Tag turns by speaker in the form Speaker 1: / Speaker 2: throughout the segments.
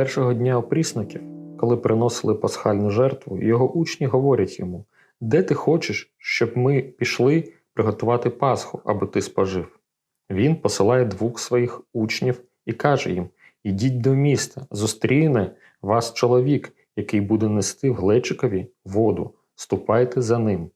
Speaker 1: Першого дня опрісників, коли приносили пасхальну жертву, його учні говорять йому: Де ти хочеш, щоб ми пішли приготувати Пасху, аби ти спожив? Він посилає двох своїх учнів і каже їм: Ідіть до міста, зустріне вас чоловік, який буде нести в глечикові воду, ступайте за ним.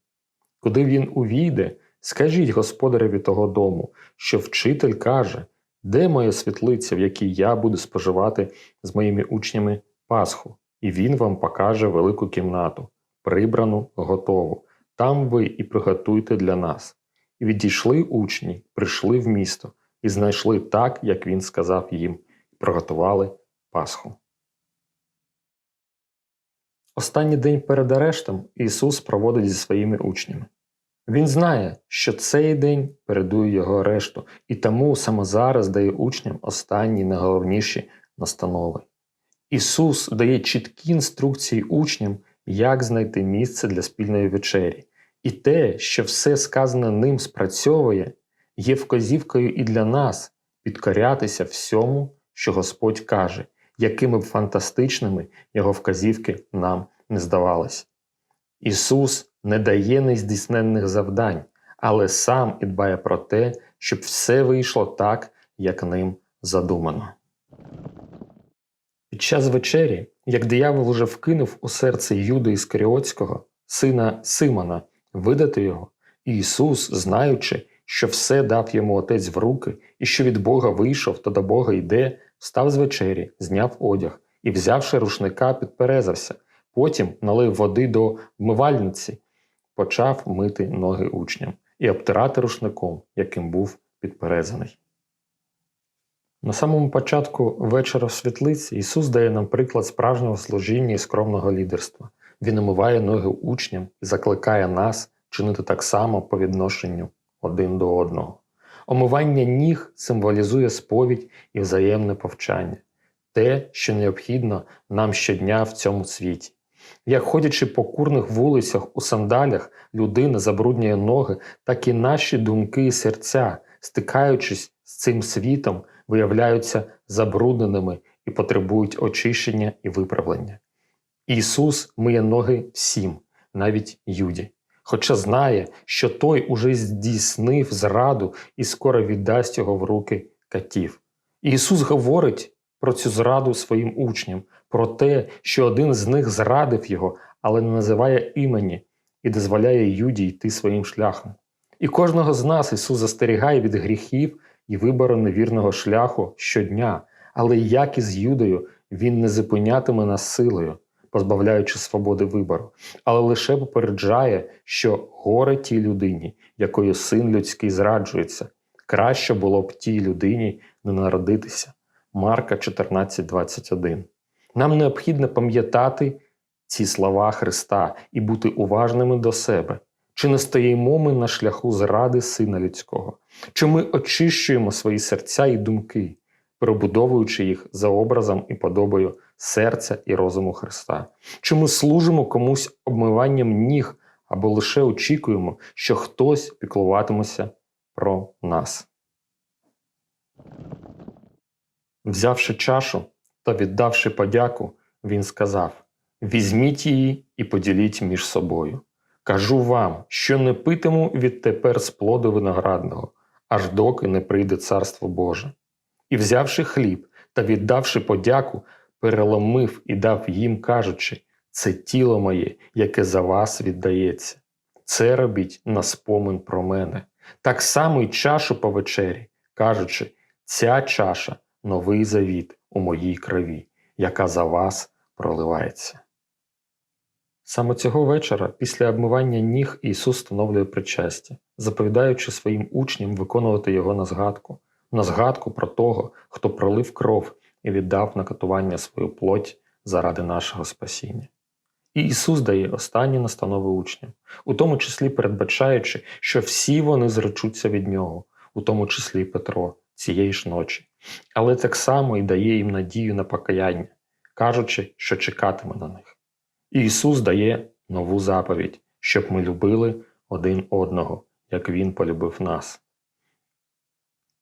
Speaker 1: Куди він увійде, скажіть господареві того дому, що вчитель каже, де моя світлиця, в якій я буду споживати з моїми учнями Пасху, і він вам покаже велику кімнату, прибрану, готову. Там ви і приготуйте для нас. І відійшли учні, прийшли в місто і знайшли так, як він сказав їм, і приготували Пасху. Останній день перед арештом Ісус проводить зі своїми учнями. Він знає, що цей день передує його арешту, і тому саме зараз дає учням останні найголовніші настанови. Ісус дає чіткі інструкції учням, як знайти місце для спільної вечері, і те, що все сказане ним спрацьовує, є вказівкою і для нас підкорятися всьому, що Господь каже, якими б фантастичними його вказівки нам не здавались. Ісус не дає нездійсненних завдань, але сам і дбає про те, щоб все вийшло так, як ним задумано. Під час вечері, як диявол уже вкинув у серце Юди Іскаріотського, сина Симона, видати його, Ісус, знаючи, що все дав йому отець в руки, і що від Бога вийшов та до Бога йде, встав з вечері, зняв одяг і, взявши рушника, підперезався, потім налив води до вмивальниці, почав мити ноги учням і обтирати рушником, яким був підперезаний. На самому початку вечора в світлиці Ісус дає нам приклад справжнього служіння і скромного лідерства. Він омиває ноги учням і закликає нас чинити так само по відношенню один до одного. Омивання ніг символізує сповідь і взаємне повчання, те, що необхідно нам щодня в цьому світі. Як ходячи по курних вулицях у сандалях, людина забруднює ноги, так і наші думки і серця, стикаючись з цим світом, виявляються забрудненими і потребують очищення і виправлення. Ісус миє ноги всім, навіть Юді, хоча знає, що той уже здійснив зраду і скоро віддасть його в руки катів. Ісус говорить про цю зраду своїм учням, про те, що один з них зрадив його, але не називає імені і дозволяє Юді йти своїм шляхом. І кожного з нас Ісус застерігає від гріхів і вибору невірного шляху щодня, але як і з Юдою, Він не зупинятиме нас силою, позбавляючи свободи вибору, але лише попереджає, що горе тій людині, якою син людський зраджується, краще було б тій людині не народитися. Марка 14,21. Нам необхідно пам'ятати ці слова Христа і бути уважними до себе. Чи не стоїмо ми на шляху зради Сина Людського? Чи ми очищуємо свої серця і думки, перебудовуючи їх за образом і подобою серця і розуму Христа? Чи ми служимо комусь обмиванням ніг або лише очікуємо, що хтось піклуватиметься про нас? Взявши чашу та віддавши подяку, він сказав: Візьміть її і поділіть між собою. Кажу вам, що не питиму відтепер з плоду виноградного, аж доки не прийде Царство Боже. І, взявши хліб та віддавши подяку, переломив і дав їм, кажучи, це тіло моє, яке за вас віддається. Це робіть на спомин про мене. Так само й чашу по вечері, кажучи, ця чаша новий завіт у моїй крові, яка за вас проливається. Саме цього вечора, після обмивання ніг, Ісус встановлює причастя, заповідаючи своїм учням виконувати його на згадку, на згадку про того, хто пролив кров і віддав на катування свою плоть заради нашого спасіння. І Ісус дає останні настанови учням, у тому числі передбачаючи, що всі вони зречуться від Нього, у тому числі Петро, цієї ж ночі, але так само і дає їм надію на покаяння, кажучи, що чекатиме на них. І Ісус дає нову заповідь, щоб ми любили один одного, як Він полюбив нас.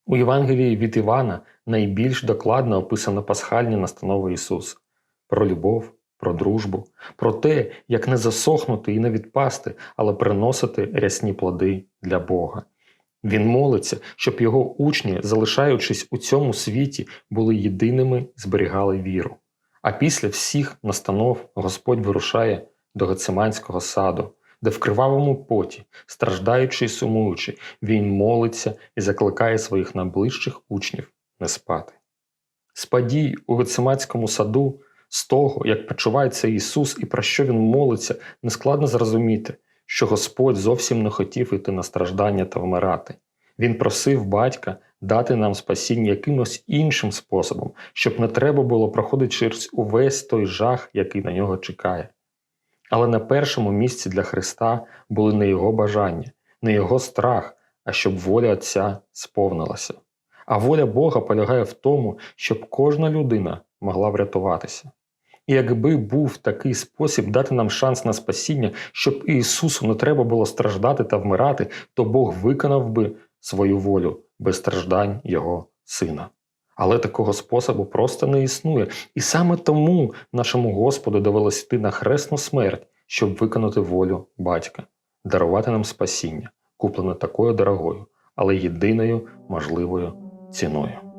Speaker 1: У Євангелії від Івана найбільш докладно описано пасхальні настанови Ісуса про любов, про дружбу, про те, як не засохнути і не відпасти, але приносити рясні плоди для Бога. Він молиться, щоб його учні, залишаючись у цьому світі, були єдиними зберігали віру. А після всіх настанов Господь вирушає до Гециманського саду, де в кривавому поті, страждаючи й сумуючи, він молиться і закликає своїх найближчих учнів не спати. З у Гециманському саду, з того, як почувається Ісус і про що Він молиться, нескладно зрозуміти, що Господь зовсім не хотів іти на страждання та вмирати. Він просив батька дати нам спасіння якимось іншим способом, щоб не треба було проходити через увесь той жах, який на нього чекає. Але на першому місці для Христа були не його бажання, не його страх, а щоб воля Отця сповнилася. А воля Бога полягає в тому, щоб кожна людина могла врятуватися. І якби був такий спосіб дати нам шанс на спасіння, щоб Ісусу не треба було страждати та вмирати, то Бог виконав би свою волю без страждань Його Сина. Але такого способу просто не існує. І саме тому нашому Господу довелось йти на хресну смерть, щоб виконати волю батька, дарувати нам спасіння, куплене такою дорогою, але єдиною можливою ціною.